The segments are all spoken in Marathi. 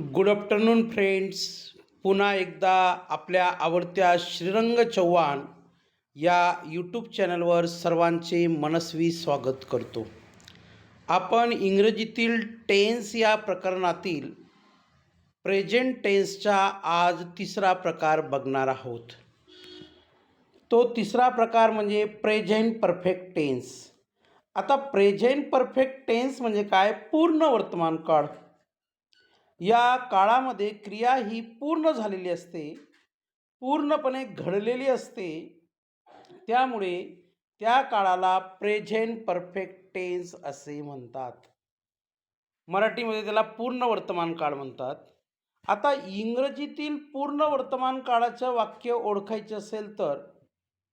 गुड आफ्टरनून फ्रेंड्स पुन्हा एकदा आपल्या आवडत्या श्रीरंग चव्हाण या यूट्यूब चॅनलवर सर्वांचे मनस्वी स्वागत करतो. आपण इंग्रजीतील टेन्स या प्रकरणातील प्रेझेंट टेन्सचा आज तिसरा प्रकार बघणार आहोत. तो तिसरा प्रकार म्हणजे प्रेझेंट परफेक्ट टेन्स आता प्रेझेंट परफेक्ट टेन्स म्हणजे काय? पूर्ण वर्तमान काळ. या काळामध्ये क्रिया ही पूर्ण झालेली असते पूर्णपणे घडलेली असते. त्यामुळे त्या काळाला प्रेझेंट परफेक्ट टेन्स असे म्हणतात. मराठीमध्ये त्याला पूर्ण वर्तमान काळ म्हणतात. आता इंग्रजीतील पूर्ण वर्तमान काळाचं वाक्य ओळखायचं असेल तर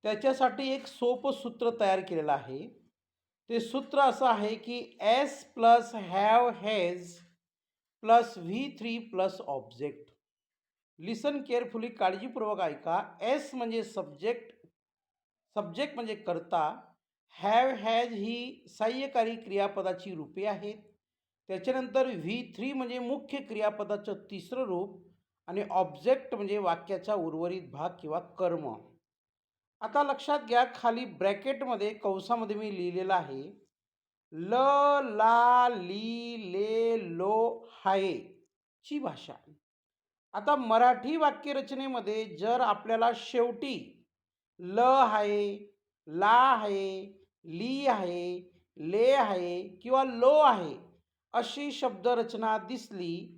त्याच्यासाठी एक सोपं सूत्र तयार केलेलं आहे. ते सूत्र असं आहे की S plus have has plus V three plus object. Listen carefully काळजीपूर्वक ऐका. एस म्हणजे सब्जेक्ट सब्जेक्ट म्हणजे करता. हॅव हॅज ही सहाय्यकारी क्रियापदाची रूपे आहेत. त्याच्यानंतर व्ही थ्री म्हणजे मुख्य क्रियापदाचं तिसरं रूप आणि ऑब्जेक्ट म्हणजे वाक्याचा उर्वरित भाग किंवा कर्म. आता लक्षात घ्या खाली ब्रॅकेटमध्ये कंसामध्ये मी लिहिलेलं आहे. ल ला ली ले लो हाये ची भाषा आता मराठी वाक्यरचनेमध्ये जर आपल्याला शेवटी ल आहे ला आहे ली आहे ले आहे किंवा लो आहे अशी शब्दरचना दिसली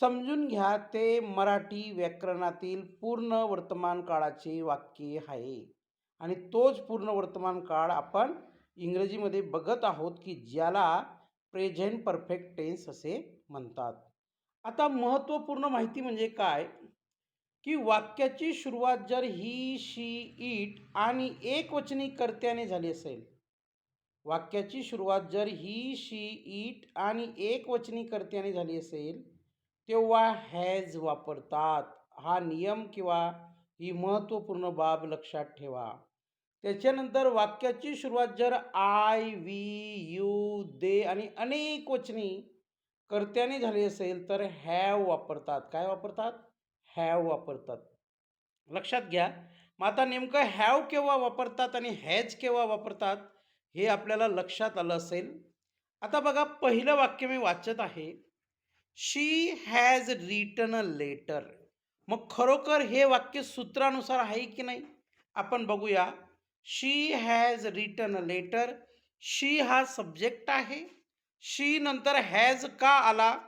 समजून घ्या ते मराठी व्याकरणातील पूर्ण वर्तमान काळाचे वाक्य आहे. आणि तोच पूर्ण वर्तमान काळ आपण इंग्रजीमध्ये बघत आहोत की ज्याला प्रेझेंट परफेक्ट टेन्स असे म्हणतात. आता महत्त्वपूर्ण माहिती म्हणजे काय? की वाक्याची सुरुवात जर ही शी इट आणि एकवचनी कर्त्याने झाली असेल वाक्याची सुरुवात जर ही शी इट आणि एकवचनी कर्त्याने झाली असेल तेव्हा हॅज वापरतात. हा नियम किंवा ही महत्त्वपूर्ण बाब लक्षात ठेवा. त्याच्यानंतर वाक्याची सुरुवात जर आय वी यू दे आणि अनेक वचनी कर्त्याने झाली असेल तर हॅव वापरतात. काय वापरतात? हॅव वापरतात. लक्षात घ्या मग आता नेमकं हॅव केव्हा वापरतात आणि हॅज केव्हा वापरतात हे आपल्याला लक्षात आलं असेल. आता बघा पहिलं वाक्य मी वाचत आहे. She has written a letter मग खरोखर हे वाक्य सूत्रानुसार आहे की नाही? आपण बघूया. She has written a letter she हा सब्जेक्ट आहे. शी नंतर हॅज का आला?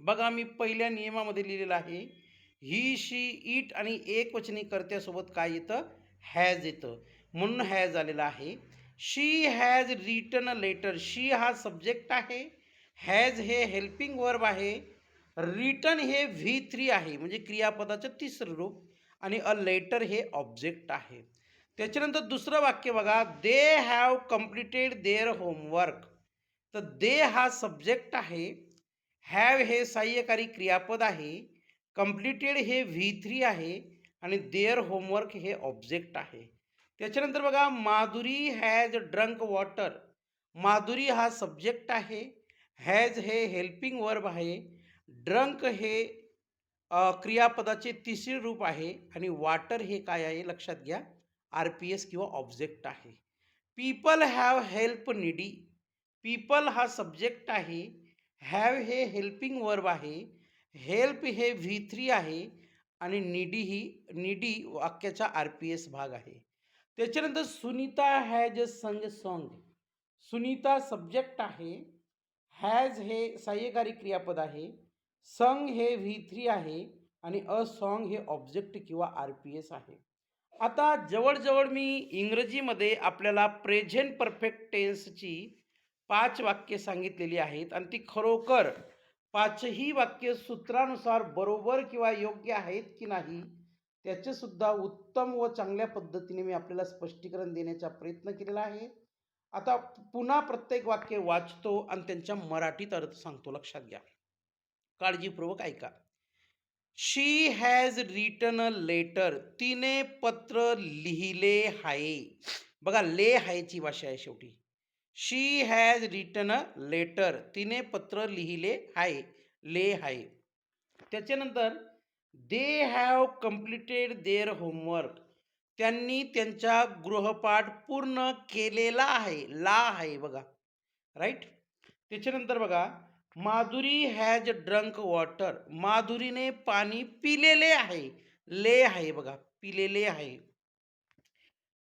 बघा मी पहिल्या नियमामध्ये लिहिलेलं आहे. ही शी इट आणि एक वचनी कर्त्यासोबत काय येतं? हॅज येतं. म्हणून हॅज आलेलं आहे. She has written a letter she हा सब्जेक्ट आहे. हॅज हे हेल्पिंग वर्ब आहे. रिटन हे व्ही थ्री आहे. म्हणजे क्रियापदाचं तिसरं रूप. आणि अ लेटर हे ऑब्जेक्ट आहे. त्याच्यानंतर दुसरं वाक्य बघा they have completed their homework तर दे हा सब्जेक्ट आहे हॅव हे सहाय्यकारी क्रियापद आहे कम्प्लिटेड हे व्ही थ्री आहे आणि देअर होमवर्क हे ऑब्जेक्ट आहे. त्याच्यानंतर बघा Madhuri has drunk water Madhuri हा सब्जेक्ट आहे हॅज हे हेल्पिंग वर्ब आहे ड्रंक हे क्रियापदाचे तिसरे रूप आहे आणि वॉटर हे काय आहे लक्षात घ्या. आर पी एस किंवा ऑब्जेक्ट आहे. People have help needy people हा सब्जेक्ट आहे. हॅव हे हेल्पिंग वर्ब आहे. हेल्प हे व्ही थ्री आहे. आणि निडी ही निडी वाक्याचा आर पी एस भाग आहे. त्याच्यानंतर Sunita has a sung song Sunita subject आहे. हॅज हे सहाय्यकारी क्रियापद आहे. संग हे व्ही थ्री आहे. आणि अ सॉन्ग हे ऑब्जेक्ट किंवा आर पी एस आहे. आता जवळजवळ मी इंग्रजीमध्ये आपल्याला प्रेझेंट परफेक्ट टेन्सची पाच वाक्य सांगितलेली आहेत. आणि ती खरोखर पाचही वाक्य सूत्रानुसार बरोबर किंवा योग्य आहेत की नाही त्याचेसुद्धा उत्तम व चांगल्या पद्धतीने मी आपल्याला स्पष्टीकरण देण्याचा प्रयत्न केलेला आहे. आता पुन्हा प्रत्येक वाक्य वाचतो आणि त्यांच्या मराठीत अर्थ सांगतो. लक्षात घ्या. काळजीपूर्वक ऐका. She has written a letter तिने पत्र लिहिले आहे. बघा ले हायची भाषा आहे शेवटी. She has written a letter तिने पत्र लिहिले आहे. ले आहे. त्याच्यानंतर they have completed their homework त्यांनी त्यांचा गृहपाठ पूर्ण केलेला आहे. ला आहे बघा. राईट त्याच्यानंतर बघा माधुरी हॅज ड्रंक वॉटर माधुरीने पाणी पिलेले आहे. ले आहे बघा. पिलेले आहे.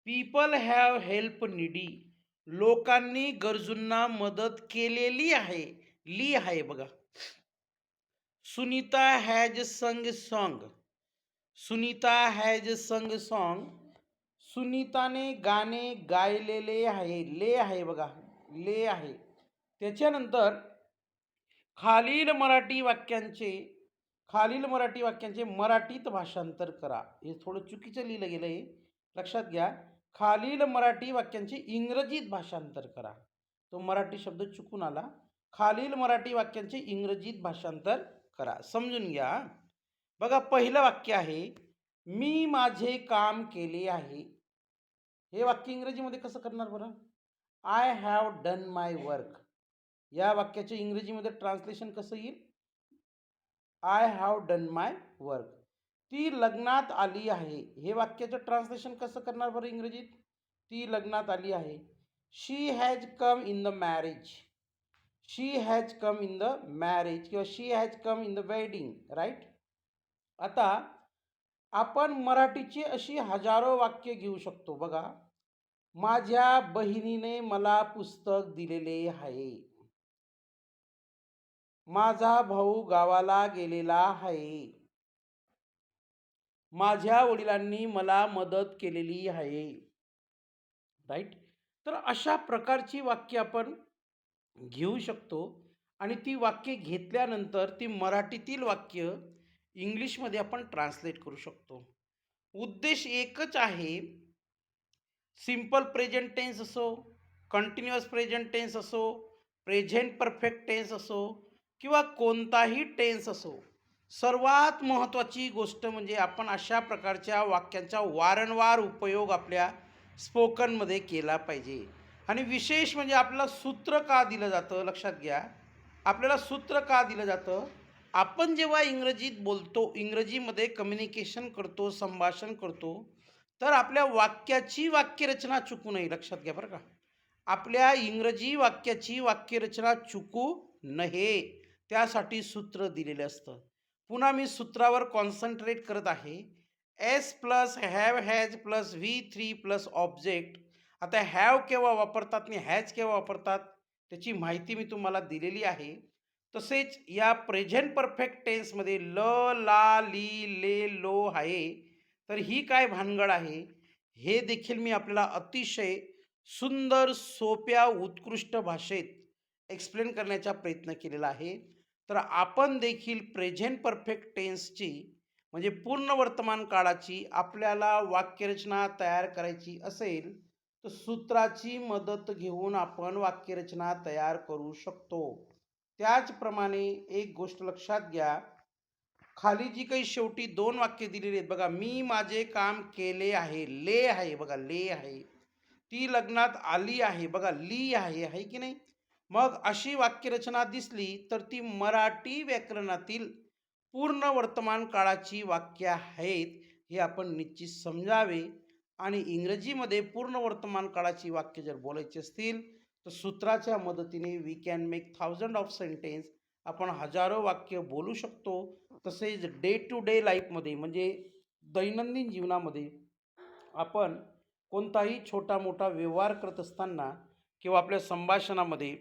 पीपल हॅव हेल्प निडी लोकांनी गरजूंना मदत केलेली आहे. ली आहे बघा. Sunita has sung song Sunita has sung song सुनीताने गाणे गायलेले आहे. ले आहे बघा. ले आहे. त्याच्यानंतर खालील मराठी वाक्यांचे खालील मराठी वाक्यांचे मराठीत भाषांतर करा. हे थोडं चुकीचं लिहिलं गेलं आहे लक्षात घ्या. खालील मराठी वाक्यांचे इंग्रजीत भाषांतर करा. तो मराठी शब्द चुकून आला. खालील मराठी वाक्यांचे इंग्रजीत भाषांतर करा. समजून घ्या. बघा पहिलं वाक्य आहे मी माझे काम केले आहे. हे वाक्य इंग्रजीमध्ये कसं करणार बरं? I have done my work या वाक्याचे इंग्रजीमध्ये ट्रान्सलेशन कसं येईल? I have done my work ती लग्नात आली आहे. हे वाक्याचं ट्रान्सलेशन कसं करणार बरं इंग्रजीत? ती लग्नात आली आहे. She has come in the marriage she has come in the marriage किंवा she has come in the wedding right आता आपण मराठीची अशी हजारो वाक्य घेऊ शकतो. बघा माझ्या बहिणीने मला पुस्तक दिलेले आहे. माझा भाऊ गावाला गेलेला आहे. माझ्या वडिलांनी मला मदत केलेली आहे. राईट तर अशा प्रकारची वाक्य आपण घेऊ शकतो आणि ती वाक्य घेतल्यानंतर ती मराठीतील वाक्य इंग्लिशमध्ये आपण ट्रान्सलेट करू शकतो. उद्देश एकच आहे. सिंपल प्रेझेंट टेन्स असो कंटिन्युअस प्रेझेंट टेन्स असो प्रेझेंट परफेक्ट टेन्स असो किंवा कोणताही टेन्स असो सर्वात महत्त्वाची गोष्ट म्हणजे आपण अशा प्रकारच्या वाक्यांचा वारंवार उपयोग आपल्या स्पोकनमध्ये केला पाहिजे. आणि विशेष म्हणजे आपल्याला सूत्र का दिलं जातं लक्षात घ्या. आपल्याला सूत्र का दिलं जातं? आपण जेव्हा इंग्रजीत बोलतो इंग्रजीमध्ये कम्युनिकेशन करतो संभाषण करतो तर आपल्या वाक्याची वाक्यरचना चुकू नये लक्षात घ्या बरं का. आपल्या इंग्रजी वाक्याची वाक्यरचना चुकू नये. त्यासाठी सूत्र दिलेलं असतं. पुन्हा मी सूत्रावर कॉन्सन्ट्रेट करत आहे. S plus have has plus V three plus object आता हॅव केव्हा वापरतात आणि हॅज केव्हा वापरतात त्याची माहिती मी तुम्हाला दिलेली आहे. तसेच या प्रेझेंट परफेक्ट टेन्समध्ये ल ला ली ले लो आहे. तर ही काय भानगड आहे? हे देखील मी आपल्याला अतिशय सुंदर सोप्या उत्कृष्ट भाषेत एक्सप्लेन करण्याचा प्रयत्न केलेला आहे. तर आपण देखील प्रेझेंट परफेक्ट टेन्सची म्हणजे पूर्ण वर्तमान काळाची आपल्याला वाक्यरचना तयार करायची असेल तर सूत्राची मदत घेऊन आपण वाक्यरचना तयार करू शकतो. त्याचप्रमाणे एक गोष्ट लक्षात घ्या. खाली जी काही शेवटी दोन वाक्य दिलेली आहेत बघा मी माझे काम केले आहे ले आहे बघा ले आहे. ती लग्नात आली आहे बघा ली आहे आहे की नाही? मग अशी वाक्यरचना दिसली तर ती मराठी व्याकरणातील पूर्ण वर्तमान काळाची वाक्य आहेत हे आपण निश्चित समजावे. आणि इंग्रजीमध्ये पूर्ण वर्तमान काळाची वाक्य जर बोलायची असतील तर सूत्राच्या मदतीने we can make thousand of sentence आपण हजारो वाक्य बोलू शकतो. तसेच डे टू डे लाईफमध्ये म्हणजे दैनंदिन जीवनामध्ये आपण कोणताही छोटा मोठा व्यवहार करत असताना किंवा आपल्या संभाषणामध्ये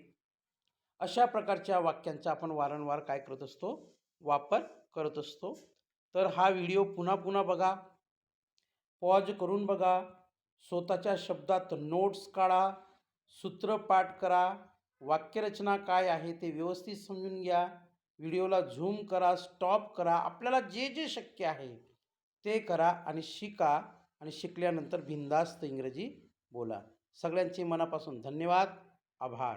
अशा प्रकारच्या वाक्यांचा आपण वारंवार काय करत असतो? वापर करत असतो. तर हा व्हिडिओ पुन्हा पुन्हा बघा. पॉज करून बघा. स्वतःच्या शब्दात नोट्स काढा. सूत्रपाठ करा. वाक्यरचना काय आहे ते व्यवस्थित समजून घ्या. व्हिडिओला झूम करा स्टॉप करा. आपल्याला जे जे शक्य आहे ते करा आणि शिका आणि शिकल्यानंतर बिंदास्त इंग्रजी बोला. सगळ्यांचे मनापासून धन्यवाद. आभार.